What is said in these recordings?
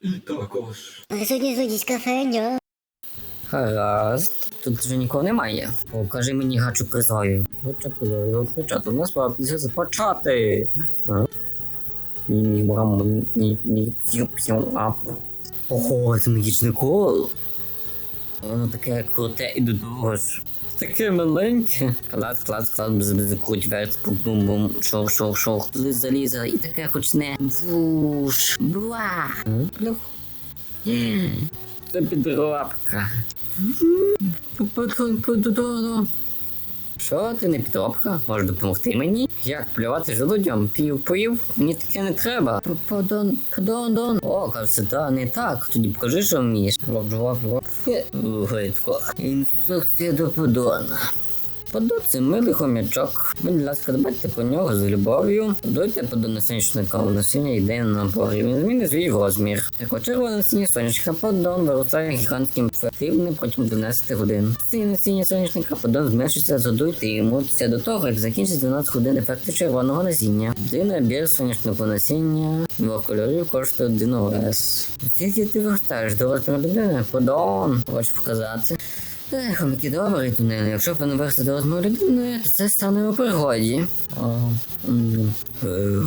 І також. Сьогодні злодійська феня. Гаразд, тут вже нікого немає. Покажи мені гачу призою. Гачу призою, почати. У нас пора започати. Ні, ні, мамо, ні, ні, а. Ого, це магічне коло. Воно таке круте і до того ж. Таке маленьке. Клад, клад, клад, без без круть верт, бум бум бум шох, шох, шох. Туди заліза і таке хочне. Вуш. Бла. Плюх. Це підробка. Що, ти не підробка? Можеш допомогти мені? Як плювати желудям? Пів поїв? Мені таке не треба. Подон, подон, дон. О, кажеться, та не так. Тоді покажи, що вмієш. Лоб, лоб, лоб. Гидко. Інструкція до подона. Подон це милий хомячок. Будь ласка, дбайте про нього з любов'ю. Подуйте подон на сонячника, насіння йде на напорі. Він змінить свій розмір. Як червоне насіння сонячника подон виростає гігантським ефективним протягом 12 годин. Синє насіння сонячника подон зменшиться, задуйте йому. Це до того, як закінчиться 12 годин ефекту червоного насіння. Один набір сонячного насіння двох кольорів коштує один ОС. Скільки ти вертаєш до розміру людини? Подон. Хочу показати. Ех, хомики добрий тунель. Якщо поноверся до розмови людиною, то це стане у пригоді. Е.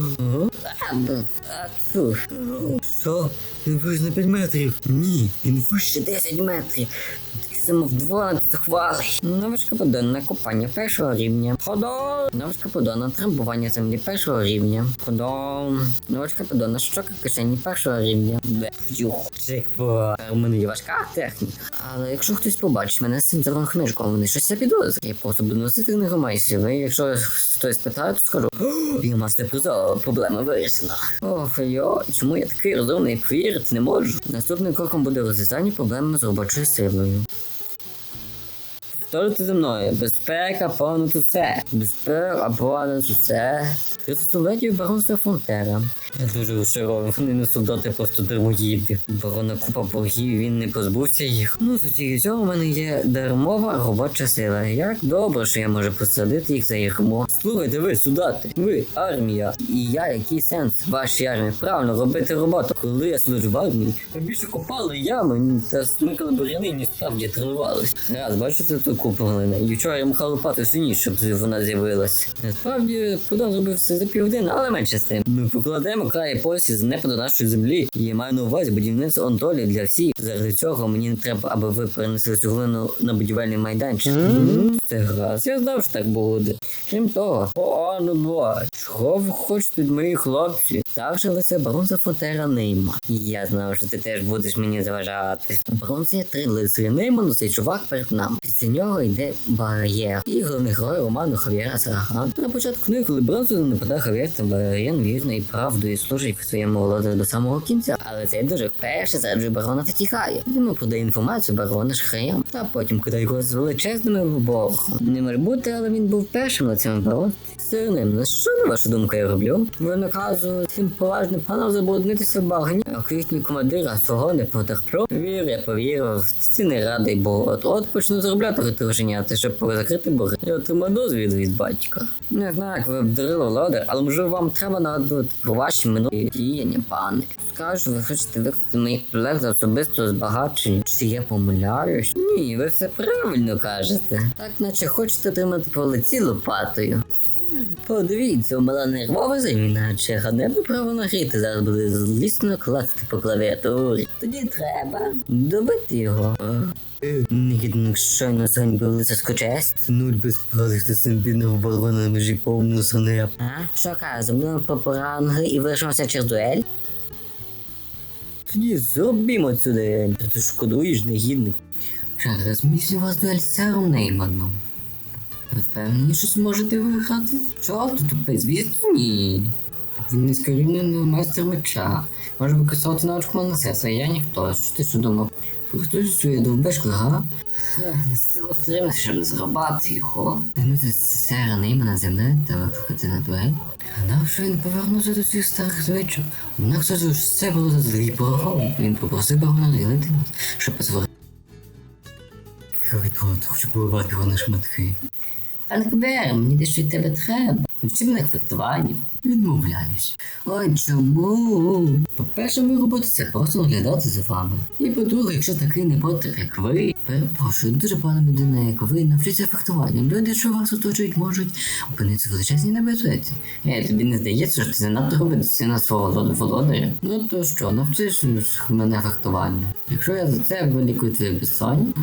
Що? Він вище на 5 метрів. Ні, він вище 10 метрів. Такий само в 12 хвалий. Навичка подона купання першого рівня. Ходон. Навичка подона трамбування землі першого рівня. Ходон. Навичка подона щока кишені першого рівня. Бе. Фюх. Чекпо. У мене є важка техніка. Але якщо хтось побачить мене з цим зеленим хмижком, вони щось підозрюють. Я просто буду носити книгомайсів. І якщо хтось питає, то скажу. Бігмастер призо, проблема вирішена. Ох, йо, чому я такий розумний, повірити не можу. Наступним кроком буде розв'язання проблеми з робочою силою. Повторити за мною. Безпека понад усе. Безпека понад усе. 30 солдатів баронства Фонтера. Я дуже вони не солдати, просто дармоїди. Барона купа боргів, він не позбувся їх. Ну, усіх цього в мене є дармова робоча сила. Як добре, що я можу посадити їх за ярмо. Слухайте ви, солдати, ви армія. І я який сенс вашій армії? Правильно робити роботу. Коли я служу в армії, ви більше копали ями та смикали буряни, ніж справді тренувались. Раз, бачите тут купу глини. І вчора я махав лопату сильніше, щоб вона з'явилась. Насправді, Подон зробив все за півдня, але менше з тим. Ми покладемо край посі з неба до нашої землі. І я маю на увазі будівництво онтолі для всіх. Заради цього мені не треба, аби ви перенесли цю глину на будівельний майданчик. Це гаразд. Я знав, що так буде. Крім того, о, ну два. Чого ви хочете від моїх хлопців? Ставши лице баронца Фонтера Нейма. Я знав, що ти теж будеш мені заважати. У баронця є три лицарі Нейману, цей чувак перед нами. Після нього йде бар'єр. І головний герой роману Хав'єра Сараган. На початку книги, коли бронзу нападає Хав'єр, та бар'єр вірно і правдою служить своєму володарю до самого кінця. Але цей дуже перше заджу барона та тікає. Йому подає інформацію барона шахраям, та потім кидає його з величезними боргом. Не може бути, але він був першим на цьому баронстві. Сирним, що на вашу думку я роблю? Ви наказуєте цим поважним панам забруднитися в багні, а квітні командира свого не потерплю. Вір, я повірив, ти не радий, бо от от почну заробляти грошенята, щоб закрити борги. Я отримав дозвіл від батька. Не знаю, як ви обдарили влади, але може вам треба нагадувати про ваші минулі діяння, пане. Скажу, ви хочете викликати моїх колег за особисто збагачення. Чи я помиляюсь? Ні, ви все правильно кажете. Так наче хочете отримати по лиці лопатою. Подивіться, у мала нервова заміна, чи ганебне право нагріти зараз буде злісно класти по клавіатурі. Тоді треба добити його. Негідник щойно зганьбив лицарську честь. Нуль безпалих та симпільного барона на межі повного сонера. А? Що кажу, ми по поранги і вирішимося через дуель? Тоді зробімо цю дуель. Ти шкодуєш, негідник. Між вас дуель з царом Нейманом. Впевнені, що зможете виграти? Чого ти тупий? Звісно, ні. Він не скорінений майстер меча. Може використовувати навичку моносеса, я ніхто. Що ти що думав? Хтось довбешку, га? Сила втримати, щоб не зрубати його. Вернути сера на землю та викликати на дуель. Гадав, що він повернувся до своїх старих звичок. Однак все ж все було за злий порогом. Він попросив барона ділити нас, щоб позволити. Коридон, хочу поливати його на шматки. Пане Кубер, мені дещо від тебе треба. Навчи мене фехтуванню. Відмовляюсь. Ой, чому? По-перше, моя робота це просто наглядати за вами. І по-друге, якщо такий непотріб, як ви, перепрошую, дуже погана людина, як ви, навчиться фехтуванню. Люди, що вас оточують, можуть опинитися в величезній небезпеці. Е, тобі не здається, що ти занадто робить сина свого роду володаря? Ну то що, навчиш мене фехтуванню. Якщо я за це вилікую твоє безсоння,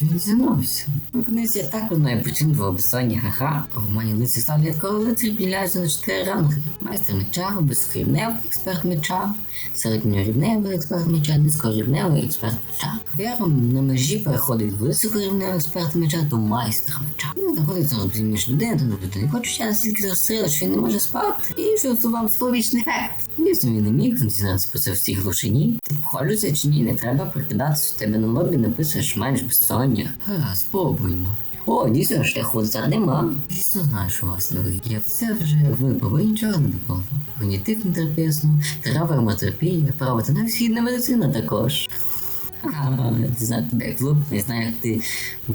дізнався? У книзі я також знаю причин твого безсоння, ха-ха. В романі лицар ставлять, коли лицар підляється на чотири ранги. Майстер меча, безрівневий експерт меча, середньорівневий експерт меча, низькорівневий експерт меча. Віром на межі переходить високорівневий експерт меча до майстра меча. Він знаходиться розбір між людиною та людиною. Хоче ще настільки зостріло, що він не може спати. І що це вам спровічний ефект. Дійсно, він не міг дізнатися про це в цій глушині. Ти погоджуєшся чи ні, не треба прикидатися, в тебе на лобі написано, що маєш безсоння. Ха, спробуймо. О, дійсно, шляху за нема. Дійсно наш не вийде. Я все вже випав, ви нічого не допомогло. Когнітив терапесну, терапевмотерапія, права та навіть східна медицина також. Знаю тебе як лук, не знаю, як ти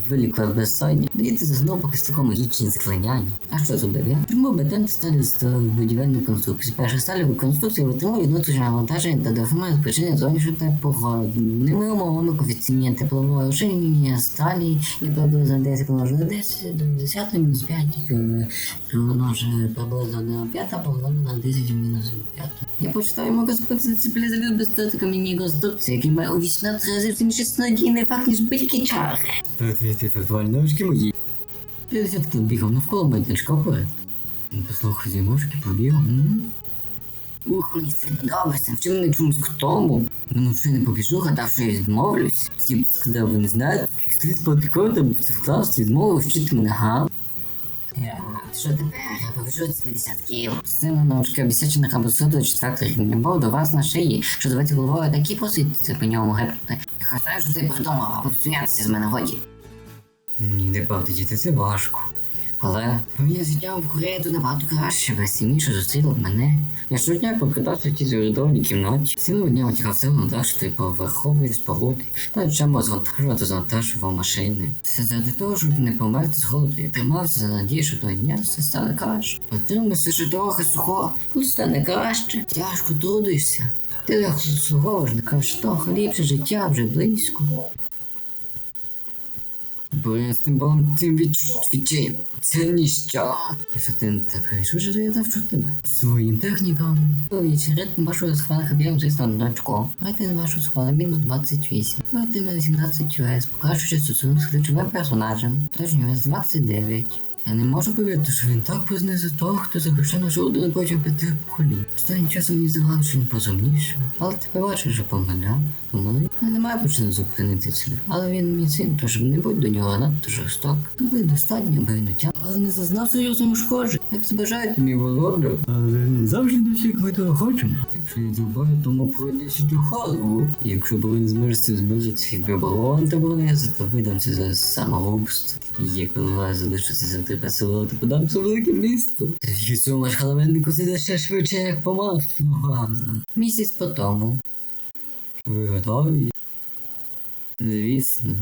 вилікував безсоння. Тоді ти заснув поки слухав магічні заклиняння. А що зробив я? Чому бетон сталі з будівельної конструкції? Перша сталеві конструкції витримує внутрішнє навантаження та дофамає спричини зовнішньої та погодними умовами коефіцієнт теплового розширення сталі є приблизно 10 помножено на 10 до 10 мінус 5 помножено приблизно на 5 помножено на 10 мінус 5. Я почитаю йому спеціалізові без статика міні-конструкції, який має у 18 разів сильніший надійний факт, ніж будь-які чари. Твої фехтувальні навички мої. 50 кіл бігав навколо майданчика вперед. Послухай зі мушки, побігав. м? Ух, мені це не подобається, чомусь к тому. Ну, я не побіжу, гадав, що я відмовлюсь. Ті б сказав, ви не знаєте, як слід протикувати, бо це в класі відмовив вчити мене, га? Я, Що тепер? З 50 кіл. Сина навчки обіцячена або до четвертого рівня, бо до вас на шиї, що давайте головою такі посидіти по ньому гепнути. Я знаю, що ти придумав, або сміятися з мене годі. Ні, не правда, діти, це важко. Але я зняв в Корею набагато краще, весільніше зустріла мене. Я щодня покидався в тій зурядованій кімнаті. Цілого дня витягав силу на дах поверхової споруди, та чому звантажувати завантажував машини. Все заради того, щоб не померти з голоду. Я тримався за надію, що того дня все стане краще. Потримайся ще трохи сухо, тут стане краще. Тяжко трудишся. Ти легко заслуговуєш на краще того, ліпше життя вже близько. Бо я з тим балом тим відчуттям. Це ніщо. Що ти такий? Що ж я навчу тебе? Своїм технікам. Ой, ритм вашого схвала хабіям, звісно, на очко. Рейтинг вашого схвала мінус 28. Рейтинг на 18 US, покращуючи стосунок з ключовим персонажем. Тож US 29. Я не можу повірити, що він так познизив того, хто захищав нашу родину протягом п'яти поколінь. Останнім часом мені здавалося, що він позумнішав. Але ти бачиш, що помиляв. Помилив. Ну, немає причин зупинитися. Але він мій син, тож не будь до нього надто жорсток. Ви достатньо, утяг, але не зазнав серйозного ушкоджень. Як збажаєте, мій володар. Але завжди до всіх ми того хочемо. Якщо я зрубаю, тому пройде сюди голову. Якщо б ви не зможете збережити якби було антагонезу, то видамся за самогубство. Як вона залишиться за тебе село, то подамся в велике місто. Тоді цьому ж халавеннику зайде ще швидше, як по маслу. Місяць по тому. Ви готові? Звісно.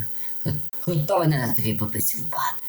Готовий на тобі попити лопату.